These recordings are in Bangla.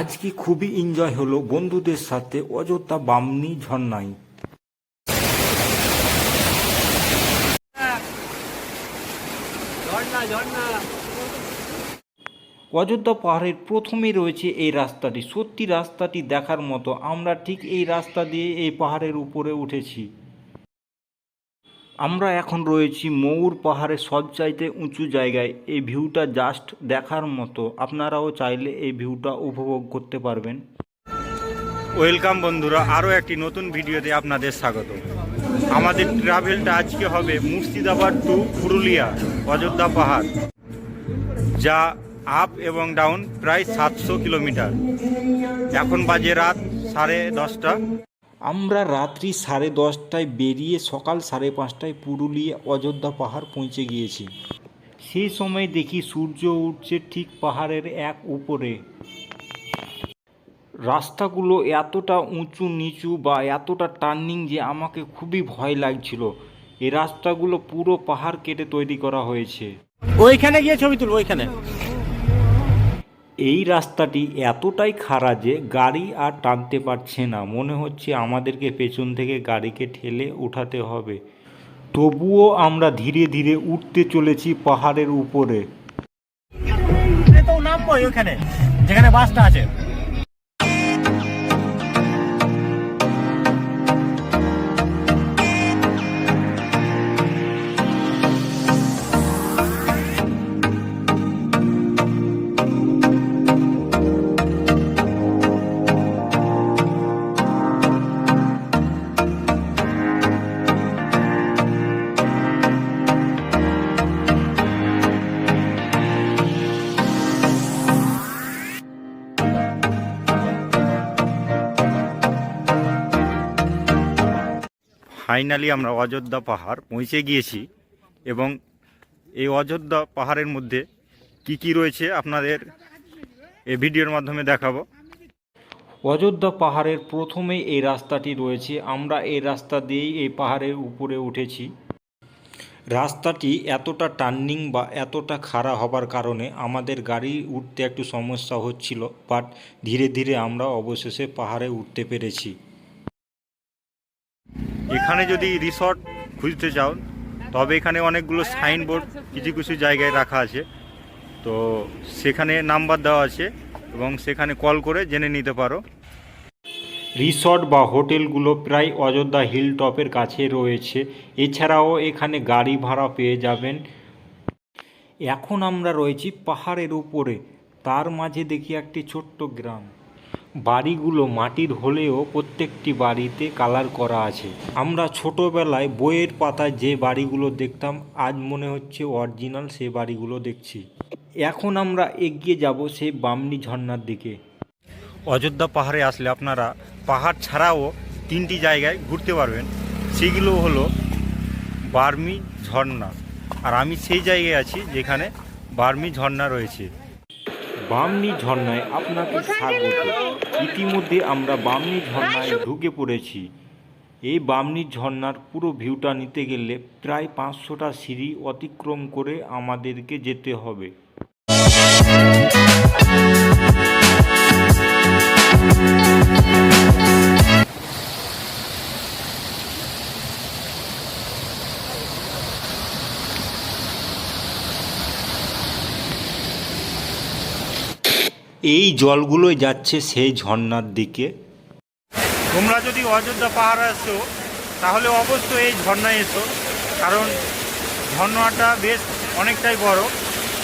আজকে খুবই এনজয় হলো বন্ধুদের সাথে অযোধ্যা বামনি ঝর্ণায়। ঝর্ণা অযোধ্যা পাহাড়ের প্রথমেই রয়েছে এই রাস্তাটি। সত্যি রাস্তাটি দেখার মতো আমরা ঠিক এই রাস্তা দিয়ে এই পাহাড়ের উপরে উঠেছি। আমরা এখন রয়েছি ময়ূর পাহাড়ের সবচাইতে উঁচু জায়গায়। এই ভিউটা জাস্ট দেখার মতো। আপনারাও চাইলে এই ভিউটা উপভোগ করতে পারবেন। ওয়েলকাম বন্ধুরা, আরও একটি নতুন ভিডিওতে আপনাদের স্বাগত। আমাদের ট্রাভেলটা আজকে হবে মুর্শিদাবাদ টু পুরুলিয়া, অযোধ্যা পাহাড়, যা আপ এবং ডাউন প্রায় সাতশো কিলোমিটার। এখন বাজে রাত সাড়ে দশটা। আমরা রাত্রি সাড়ে দশটায় বেরিয়ে সকাল সাড়ে পাঁচটায় পুরুলিয়া অযোধ্যা পাহাড় পৌঁছে গিয়েছি। সেই সময় দেখি সূর্য উঠছে ঠিক পাহাড়ের এক উপরে। রাস্তাগুলো এতটা উঁচু নিচু বা এতটা টার্নিং যে আমাকে খুবই ভয় লাগছিল। এই রাস্তাগুলো পুরো পাহাড় কেটে তৈরি করা হয়েছে। ওইখানে গিয়ে ছবি তুলবো, ওইখানে। এই রাস্তাটি এতটাই খাড়া যে গাড়ি আর টানতে পারছে না। মনে হচ্ছে আমাদেরকে পেছন থেকে গাড়িকে ঠেলে উঠাতে হবে। তবুও আমরা ধীরে ধীরে উঠতে চলেছি পাহাড়ের উপরে। যেখানে বাসটা আছে। ফাইনালি আমরা অযোধ্যা পাহাড় পৌঁছে গিয়েছি এবং এই অযোধ্যা পাহাড়ের মধ্যে কি কি রয়েছে আপনাদের এই ভিডিওর মাধ্যমে দেখাবো। অযোধ্যা পাহাড়ের প্রথমে এই রাস্তাটি রয়েছে। আমরা এই রাস্তা দিয়েই এই পাহাড়ের উপরে উঠেছি। রাস্তাটি এতটা টার্নিং বা এতটা খাড়া হবার কারণে আমাদের গাড়ি উঠতে একটু সমস্যা হচ্ছিল, বাট ধীরে ধীরে আমরা অবশেষে পাহাড়ে উঠতে পেরেছি। এখানে যদি রিসর্ট খুঁজতে চাও, তবে এখানে অনেকগুলো সাইনবোর্ড কিছু কিছু জায়গায় রাখা আছে। তো সেখানে নাম্বার দেওয়া আছে এবং সেখানে কল করে জেনে নিতে পারো। রিসর্ট বা হোটেলগুলো প্রায় অযোধ্যা হিল টপের কাছে রয়েছে। এছাড়াও এখানে গাড়ি ভাড়া পেয়ে যাবেন। এখন আমরা রয়েছি পাহাড়ের উপরে। তার মাঝে দেখি একটি ছোট্ট গ্রাম। বাড়িগুলো মাটির হলেও প্রত্যেকটি বাড়িতে কালার করা আছে। আমরা ছোটবেলায় বইয়ের পাতায় যে বাড়িগুলো দেখতাম, আজ মনে হচ্ছে অরিজিনাল সে বাড়িগুলো দেখছি। এখন আমরা এগিয়ে যাব সেই বামনি ঝর্ণার দিকে। অযোধ্যা পাহাড়ে আসলে আপনারা পাহাড় ছাড়াও তিনটি জায়গায় ঘুরতে পারবেন। সেগুলো হলো বার্মি ঝর্ণা। আর আমি সেই জায়গায় আছি যেখানে বার্মি ঝর্ণা রয়েছে। বামনি ঝর্ণায় আপনাকে স্বাগত। ইতিমধ্যে আমরা বামনি ঝর্ণায় ঢুকে পড়েছি। এই বামনি ঝর্ণার পুরো ভিউটা নিতে গেলে প্রায় পাঁচশোটা সিঁড়ি অতিক্রম করে আমাদেরকে যেতে হবে। এই জলগুলোই যাচ্ছে সেই ঝর্ণার দিকে। তোমরা যদি অযোধ্যা পাহাড়ে আসো তাহলে অবশ্যই এই ঝর্ণায় এসো, কারণ ঝর্ণাটা বেশ অনেকটাই বড়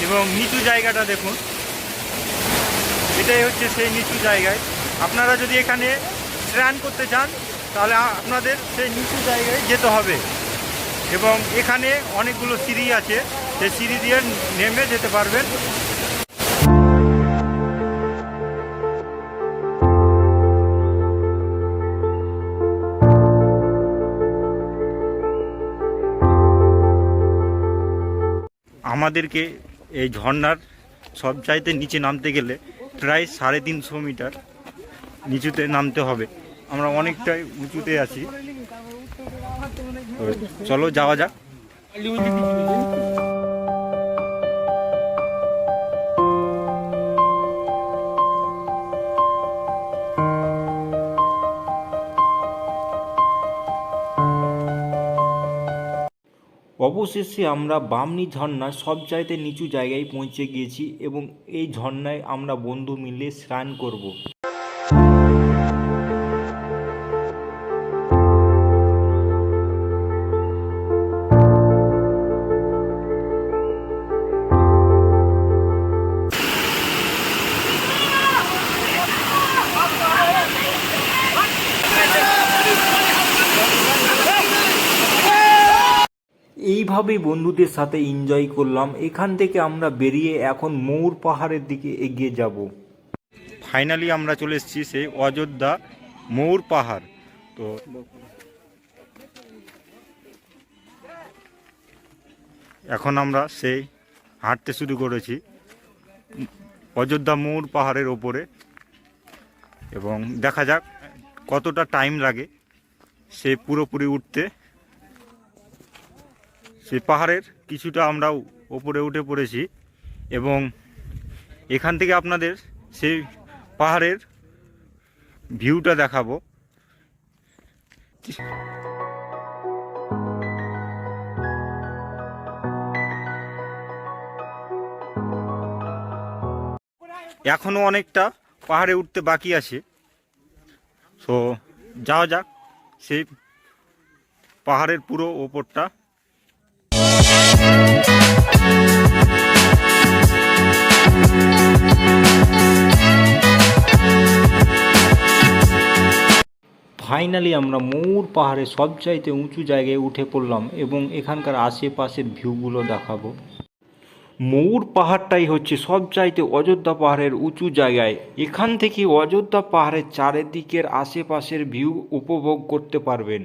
এবং নিচু জায়গাটা দেখুন। এটাই হচ্ছে সেই নিচু জায়গায়। আপনারা যদি এখানে স্নান করতে চান, তাহলে আপনাদের সেই নিচু জায়গায় যেতে হবে। এবং এখানে অনেকগুলো সিঁড়ি আছে, সেই সিঁড়ি দিয়ে নেমে যেতে পারবেন। আমাদেরকে এই ঝর্নার সব চাইতে নিচে নামতে গেলে প্রায় সাড়ে তিনশো মিটার নিচুতে নামতে হবে। আমরা অনেকটাই উঁচুতে আছি। চলো যাওয়া যাক। অবশেষে আমরা বামনি ঝর্ণার সবচাইতে নিচু জায়গায় পৌঁছে গিয়েছি এবং এই ঝর্ণায় আমরা বন্ধু মিলে স্নান করব। এইভাবেই বন্ধুদের সাথে এনজয় করলাম। এখান থেকে আমরা বেরিয়ে এখন মৌর পাহাড়ের দিকে এগিয়ে যাব। ফাইনালি আমরা চলে এসেছি সেই অযোধ্যা মৌর পাহাড়। তো এখন আমরা সেই হাঁটতে শুরু করেছি অযোধ্যা মৌর পাহাড়ের ওপরে। এবং দেখা যাক কতটা টাইম লাগে সে পুরোপুরি উঠতে। সেই পাহাড়ের কিছুটা আমরা ওপরে উঠে পড়েছি এবং এখান থেকে আপনাদের সেই পাহাড়ের ভিউটা দেখাবো। এখনও অনেকটা পাহাড়ে উঠতে বাকি আছে। তো যাওয়া যাক, সেই পাহাড়ের পুরো ওপরটা। ফাইনালি আমরা মৌর পাহাড়ের সবচাইতে উঁচু জায়গায় উঠে পড়লাম এবং এখানকার আশেপাশের ভিউগুলো দেখাবো। মৌর পাহাড়টাই হচ্ছে সবচাইতে অযোধ্যা পাহাড়ের উঁচু জায়গায়। এখান থেকে অযোধ্যা পাহাড়ের চারিদিকের আশেপাশের ভিউ উপভোগ করতে পারবেন।